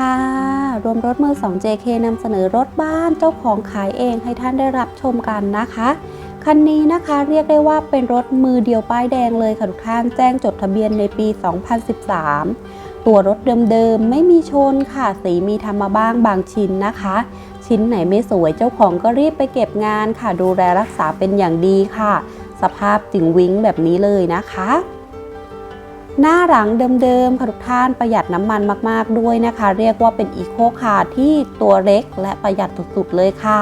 ค่ะ รวมรถมือ 2 JK นำเสนอรถบ้านเจ้าของขายเองให้ท่านได้รับชมกันนะคะ คันนี้นะคะเรียกได้ว่าเป็นรถมือเดียวป้ายแดงเลยค่ะทุกท่านแจ้งจดทะเบียนในปี 2013 ตัวรถเดิมๆ ไม่มีชนค่ะ สีมีทำมาบ้างบางชิ้นนะคะ ชิ้นไหนไม่สวยเจ้าของก็รีบไปเก็บงานค่ะ ดูแลรักษาเป็นอย่างดีค่ะ สภาพจึงวิ้งแบบนี้เลยนะคะ หน้าหลังเดิมๆค่ะทุกท่านประหยัดน้ำมันมากๆด้วยนะคะ เรียกว่าเป็นอีโคคาร์ที่ตัวเล็กและประหยัดสุดๆเลยค่ะ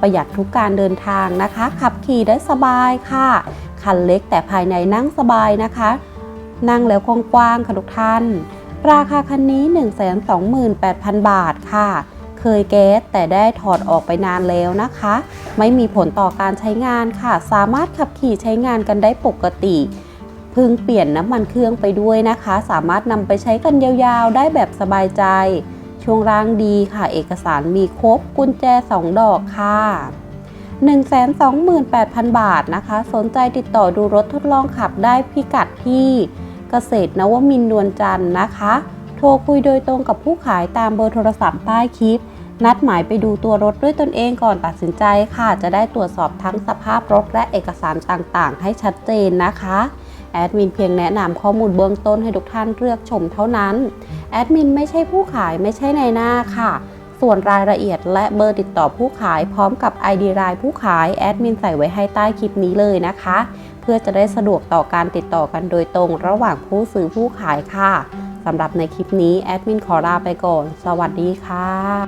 ประหยัดทุกการเดินทางนะคะ ขับขี่ได้สบายค่ะ คันเล็กแต่ภายในนั่งสบายนะคะ นั่งแล้วกว้างๆค่ะทุกท่าน ราคาคันนี้ 128,000 บาทค่ะ เคยแก๊สแต่ได้ถอดออกไปนานแล้วนะคะ ไม่มีผลต่อการใช้งานค่ะ สามารถขับขี่ใช้งานกันได้ปกติ พิ่งเปลี่ยนน้ำมันเครื่องไปด้วยนะคะ สามารถนำไปใช้กันยาวๆ ได้แบบสบายใจ ช่วงล่างดีค่ะ เอกสารมีครบกุญแจ 2 ดอกค่ะ128,000 บาทนะคะ สนใจติดต่อดูรถทดลองขับได้พิกัดที่เกษตรนวมินนวลจันทร์นะคะ โทรคุยโดยตรงกับผู้ขายตามเบอร์โทรศัพท์ใต้คลิป นัดหมายไปดูตัวรถด้วยตนเองก่อนตัดสินใจค่ะ จะได้ตรวจสอบทั้งสภาพรถและเอกสารต่างๆ ให้ชัดเจนนะคะ แอดมินเพียงแนะนำข้อมูลเบื้องต้นให้ทุกท่านเลือกชมเท่านั้น แอดมินไม่ใช่ผู้ขายไม่ใช่ในหน้าค่ะ ส่วนรายละเอียดและเบอร์ติดต่อผู้ขายพร้อมกับ ID รายผู้ขายแอดมินใส่ไว้ให้ใต้คลิปนี้เลยนะคะ เพื่อจะได้สะดวกต่อการติดต่อกันโดยตรงระหว่างผู้ซื้อผู้ขายค่ะสำหรับในคลิปนี้แอดมินขอลาไปก่อน สวัสดีค่ะ